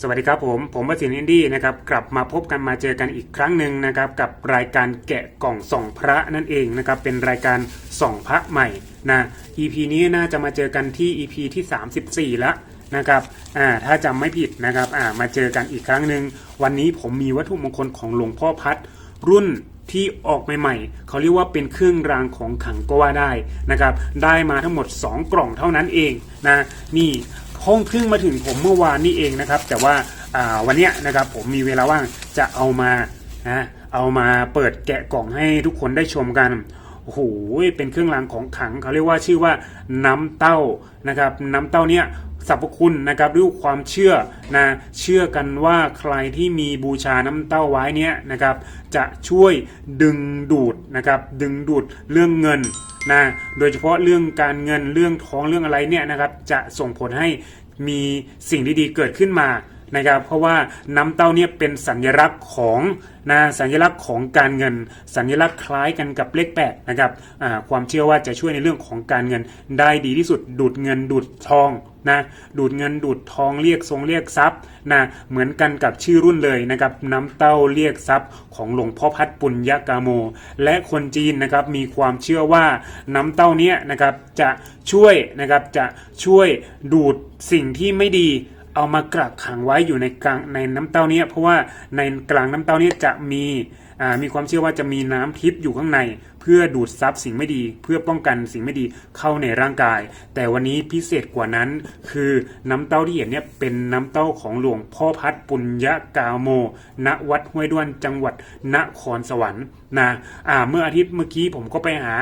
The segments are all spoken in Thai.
สวัสดีครับผม ผมวสินอินดี้นะครับกลับมาพบกันมาเจอกันอีกครั้งหนึ่งนะครับกับรายการแกะกล่องส่องพระนั่นเองนะครับเป็นรายการส่องพระใหม่นะ EP นี้น่าจะมาเจอกันที่ EP ที่ 34 แล้วนะครับอ่าถ้าจำไม่ผิดนะครับอ่ามาเจอกันอีกครั้งหนึ่งวันนี้ผมมีวัตถุมงคลของหลวงพ่อพัดรุ่นที่ออกใหม่ๆ เขาเรียกว่าเป็นเครื่องรางของขังก็ว่าได้นะครับ ได้มาทั้งหมด 2 กล่องเท่านั้นเองนะ นี่ พิ่งเพิ่งมาถึงผมเมื่อวานนี้เองนะครับ แต่ว่าวันนี้นะครับผมมีเวลาว่างจะเอามานะเอามาเปิดแกะกล่องให้ทุกคนได้ชมกัน โอ้โหเป็นเครื่องรางของขลังเขาเรียกว่าชื่อว่าน้ำเต้านะครับ น้ำเต้าเนี่ยสรรพคุณนะครับด้วยความเชื่อนะเชื่อกันว่าใครที่มีบูชาน้ำเต้าไว้เนี่ยนะครับจะช่วยดึงดูดนะครับดึงดูดเรื่องเงินนะโดยเฉพาะเรื่องการเงินเรื่องท้องเรื่องอะไรเนี่ยนะครับจะส่งผลให้มีสิ่งดีๆเกิดขึ้นมา นะครับ เพราะว่าน้ำเต้าเนี่ยเป็นสัญลักษณ์ของนะสัญลักษณ์ของการเงิน สัญลักษณ์คล้ายกันกับเลขแปดนะครับความเชื่อว่าจะช่วยในเรื่องของการเงินได้ดีที่สุด ดูดเงินดูดทองนะดูดเงินดูดทองเรียกทรงเรียกทรัพย์นะเหมือนกันกับชื่อรุ่นเลยนะครับน้ำเต้าเรียกทรัพย์ของหลวงพ่อพัดปุญญกาโม และคนจีนนะครับมีความเชื่อว่าน้ำเต้าเนี้ยนะครับจะช่วยนะครับจะช่วยดูดสิ่งที่ไม่ดี เอามากักขังไว้อยู่ในกลางในน้ำเต้าเนี้ยเพราะว่าในกลางน้ำเต้าเนี้ยจะมีอ่ามีความเชื่อว่าจะมีน้ำทิพย์อยู่ข้างใน เพื่อดูดซับสิ่งไม่ดี เพื่อป้องกันสิ่งไม่ดีเข้าในร่างกาย แต่วันนี้พิเศษกว่านั้น คือน้ำเต้าที่เห็นเนี่ยเป็นน้ำเต้าของหลวงพ่อพัดปุญญากาโม ณวัดห้วยด้วนจังหวัดนครสวรรค์นะอ่าเมื่ออาทิตย์เมื่อกี้ผมก็ไปหา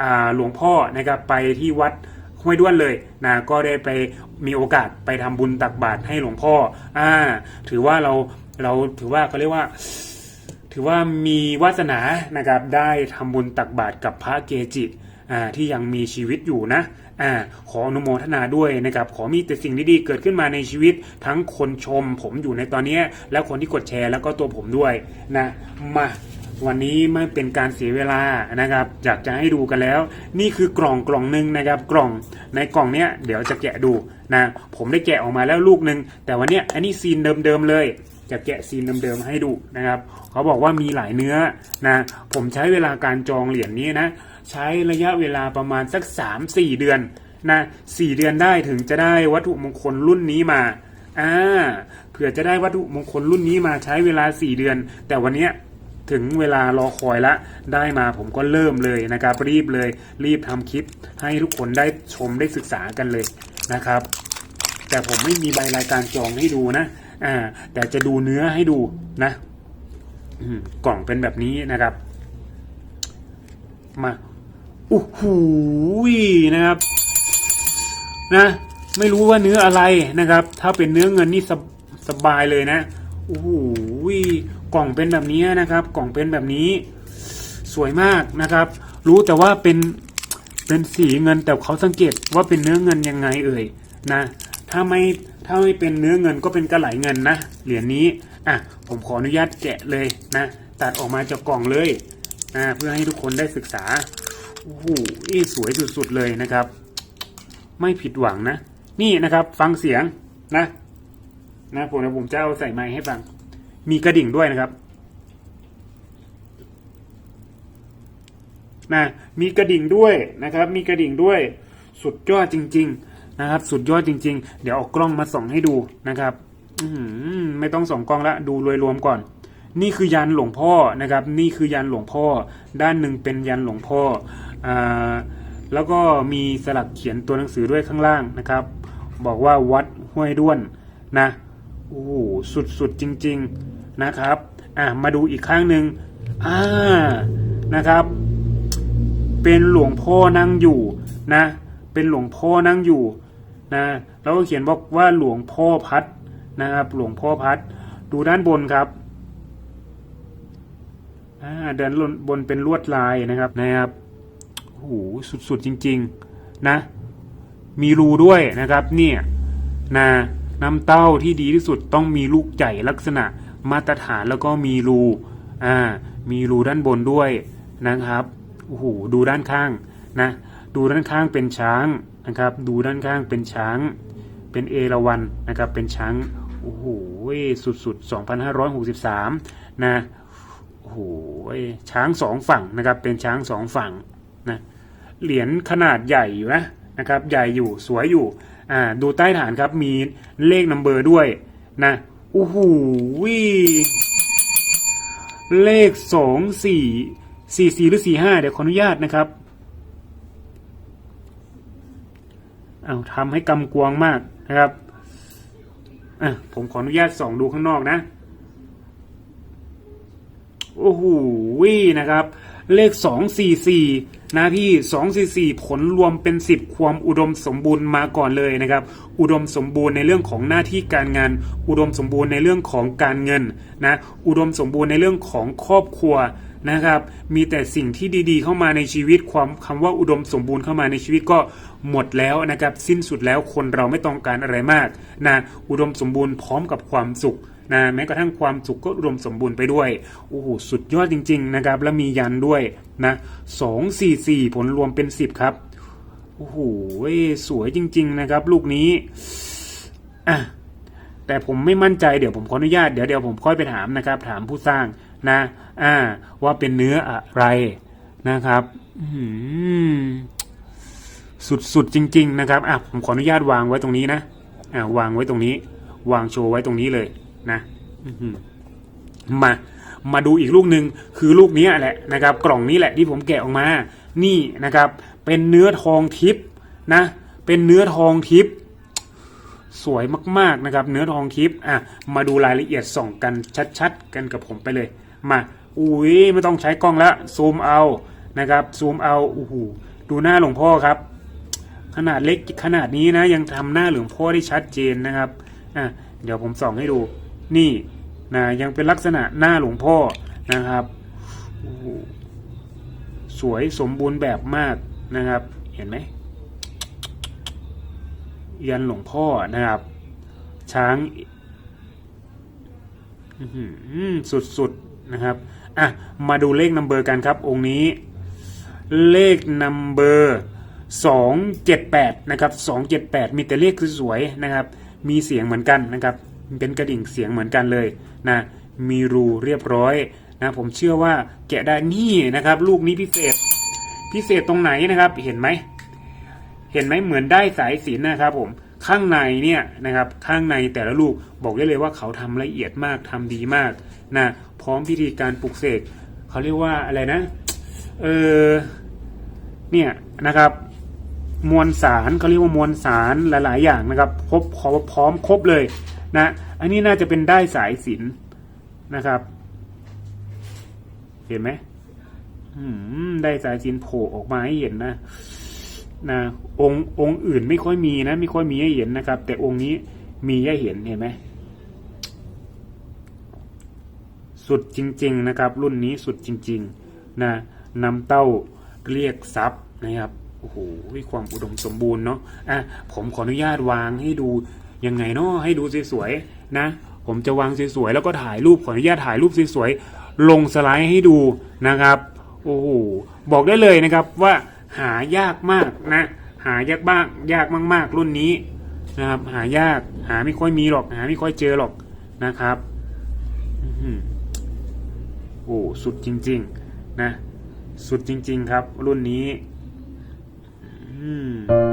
อ่าหลวงพ่อนะครับไปที่วัด ห้วยด้วนเลยนะก็ได้ไปมีโอกาสไปทำบุญตักบาตรให้หลวงพ่ออ่าถือว่าเราเราถือว่าเขาเรียกว่า ถือว่ามีวาสนานะครับได้ทำบุญตักบาตรกับพระเกจิอ่าที่ยังมีชีวิตอยู่นะอ่าขออนุโมทนาด้วยนะครับ ขอมีแต่สิ่งดีๆเกิดขึ้นมาในชีวิตทั้งคนชมผมอยู่ในตอนนี้ และคนที่กดแชร์แล้วก็ตัวผมด้วยนะมา วันนี้ไม่เป็นการเสียเวลานะครับอยากจะให้ดูกันแล้ว นี่คือกล่องกล่องหนึ่งนะครับกล่องในกล่องเนี้ยเดี๋ยวจะแกะดูนะผมได้แกะออกมาแล้วลูกหนึ่งแต่วันเนี้ยอันนี้ซีนเดิมๆเลยจะแกะซีนเดิมๆให้ดูนะครับเขาบอกว่ามีหลายเนื้อนะผมใช้เวลาการจองเหรียญนี้นะใช้ระยะเวลาประมาณสัก 3-4 เดือนนะ4เดือนได้ถึงจะได้วัตถุมงคลรุ่นนี้มาอ่าเผื่อจะได้วัตถุมงคลรุ่นนี้มาใช้เวลา 4 เดือน แต่วันเนี้ย ถึงเวลารอคอยละได้มาผมก็เริ่มเลยนะครับ รีบเลย รีบทำคลิป ให้ทุกคนได้ชมได้ศึกษากันเลยนะครับ แต่ผมไม่มีใบรายการจองให้ดูนะอ่าแต่จะดูเนื้อให้ดูนะกล่องเป็นแบบนี้นะครับ มาโอ้โหนะครับ นะ ไม่รู้ว่าเนื้ออะไรนะครับ ถ้าเป็นเนื้อเงินนี่สบสบายเลยนะโอ้โห กล่องเป็นแบบนี้นะครับ กล่องเป็นแบบนี้สวยมากนะครับ รู้แต่ว่าเป็นเป็นสีเงินแต่เขาสังเกตว่าเป็นเนื้อเงินยังไงเอ่ยนะถ้าไม่ถ้าไม่เป็นเนื้อเงินก็เป็นกระไหลเงินนะเหรียญนี้อะผมขออนุญาตแกะเลยนะตัดออกมาจากกล่องเลยอ่าเพื่อให้ทุกคนได้ศึกษาโอ้โหสวยสุดๆเลยนะครับ ไม่ผิดหวังนะ นี่นะครับฟังเสียงนะนะผมนะผมจะเอาใส่ไม้ให้ฟัง มีกระดิ่งด้วยนะครับนะมีกระดิ่งด้วยนะครับ มีกระดิ่งด้วยสุดยอดจริง ๆนะครับ สุดยอดจริง ๆ เดี๋ยวเอากล้องมาส่องให้ดูนะครับอือหือไม่ต้องส่องกล้องละดูโดยรวมก่อน นี่คือยันหลวงพ่อนะครับ นี่คือยันหลวงพ่อ ด้านหนึ่งเป็นยันหลวงพ่ออ่าแล้วก็มีสลักเขียนตัวหนังสือด้วยข้างล่างนะครับ บอกว่าวัดห้วยด้วนนะโอ้โหสุดๆจริง ๆ นะครับอะมาดูอีกข้างหนึ่งอ่านะครับ เป็นหลวงพ่อนั่งอยู่นะ เป็นหลวงพ่อนั่งอยู่นะแล้วก็เขียนบอกว่าหลวงพ่อพัดนะครับ หลวงพ่อพัดดูด้านบนครับอ่าด้านบนเป็นลวดลายนะครับนะครับโอ้โหสุดๆจริง ๆนะ มีรูด้วยนะครับ เนี่ยนะน้ำเต้าที่ดีที่สุดต้องมีลูกใหญ่ลักษณะ มาตรฐานแล้วก็มีรูอ่ามีรูด้านบนด้วยนะครับโอ้โหดูด้านข้างนะดูด้านข้างเป็นช้างนะครับ ดูด้านข้างเป็นช้าง เป็นเอราวัณนะครับเป็นช้างโอ้โหสุดๆ 2,563 นะโอ้โหช้างสองฝั่งนะครับเป็นช้างสองฝั่งนะเหรียญขนาดใหญ่อยู่นะนะครับใหญ่อยู่สวยอยู่อ่าดูใต้ฐานครับมีเลขนัมเบอร์ด้วยนะ โอ้โหวิเลขสองสี่สี่สี่หรือสี่ห้าเดี๋ยวขออนุญาตนะครับเอาทำให้กำกวงมากนะครับอะผมขออนุญาตส่องดูข้างนอกนะ โอ้โหวินะครับ เลขสองสี่สี่นะพี่สองสี่สี่ผลรวมเป็นสิบความอุดมสมบูรณ์มาก่อนเลยนะครับ อุดมสมบูรณ์ในเรื่องของหน้าที่การงาน อุดมสมบูรณ์ในเรื่องของการเงินนะ อุดมสมบูรณ์ในเรื่องของครอบครัวนะครับ มีแต่สิ่งที่ดีๆ เข้ามาในชีวิตความคำว่าอุดมสมบูรณ์เข้ามาในชีวิตก็หมดแล้วนะครับ สิ้นสุดแล้วคนเราไม่ต้องการอะไรมากนะ อุดมสมบูรณ์พร้อมกับความสุข นะแม้กระทั่งความสุขก็รวมสมบูรณ์ไปด้วยโอ้โหสุดยอดจริง ๆ นะครับ แล้วมียันด้วยนะสองสี่สี่ผลรวมเป็นสิบครับโอ้โหสวยจริง ๆ นะครับ ลูกนี้อะแต่ผมไม่มั่นใจเดี๋ยวผมขออนุญาตเดี๋ยวเดี๋ยวผมค่อยไปถามนะครับ ถามผู้สร้างนะอ่า ว่าเป็นเนื้ออะไรนะครับสุดๆจริง ๆ นะครับอะผมขออนุญาตวางไว้ตรงนี้นะอ่าวางไว้ตรงนี้ วางโชว์ไว้ตรงนี้เลย นะมามาดูอีกลูกหนึ่งคือลูกนี้แหละนะครับ กล่องนี้แหละที่ผมแกะออกมา นี่นะครับ เป็นเนื้อทองทิพนะ เป็นเนื้อทองทิพสวยมากๆนะครับ เนื้อทองทิพอะมาดูรายละเอียดส่องกันชัดๆ กันกับผมไปเลย มาอุ้ยไม่ต้องใช้กล้องแล้วซูมเอานะครับซูมเอาโอ้โหดูหน้าหลวงพ่อครับ ขนาดเล็กขนาดนี้นะ ยังทำหน้าหลวงพ่อได้ชัดเจนนะครับอะเดี๋ยวผมส่องให้ดู นี่นะยังเป็นลักษณะหน้าหลวงพ่อนะครับ สวยสมบูรณ์แบบมากนะครับ เห็นไหมยันหลวงพ่อนะครับ ช้างสุดๆนะครับอะมาดูเลขนัมเบอร์กันครับ องค์นี้ เลขนัมเบอร์สองเจ็ดแปดนะครับสองเจ็ดแปดมีแต่เลขสวยๆนะครับ มีเสียงเหมือนกันนะครับ เป็นกระดิ่งเสียงเหมือนกันเลยนะมีรูเรียบร้อยนะผมเชื่อว่าแกะได้นี่นะครับ ลูกนี้พิเศษ พิเศษตรงไหนนะครับ เห็นไหมเห็นไหมเหมือนได้สายสินนะครับ ผมข้างในเนี่ยนะครับ ข้างในแต่ละลูกบอกได้เลยว่าเขาทำละเอียดมากทำดีมากนะพร้อมพิธีการปลุกเสกเขาเรียกว่าอะไรนะเออเนี่ยนะครับ มวลสารเขาเรียกว่ามวลสารหลาย ๆ อย่างนะครับครบพร้อมพร้อมครบเลยนะอันนี้น่าจะเป็นได้สายสินนะครับ เห็นไหมได้สายสินโผล่ออกมาให้เห็นนะนะองค์องค์อื่นไม่ค่อยมีนะ ไม่ค่อยมีให้เห็นนะครับ แต่องค์นี้มีให้เห็นเห็นไหมสุดจริง ๆ นะครับ รุ่นนี้สุดจริง ๆ นะนำเต้าเรียกทรัพย์นะครับ โอ้โหความอุดมสมบูรณ์เนาะอะผมขออนุญาตวางให้ดูยังไงเนาะให้ดูสวยๆนะ ผมจะวางสวยๆแล้วก็ถ่ายรูปขออนุญาตถ่ายรูปสวยๆลงสไลด์ให้ดูนะครับโอ้โหบอกได้เลยนะครับว่าหายากมากนะ หายากบ้างยากมาก ๆ รุ่นนี้นะครับ หายากหาไม่ค่อยมีหรอก หาไม่ค่อยเจอหรอกนะครับอื้อหือโอ้สุดจริง ๆ นะ สุดจริง ๆ ครับ รุ่นนี้ อืม